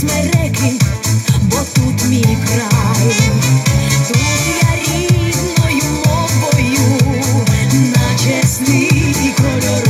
смереки, бо тут мій край, тут я рідною мовою, на чесний і.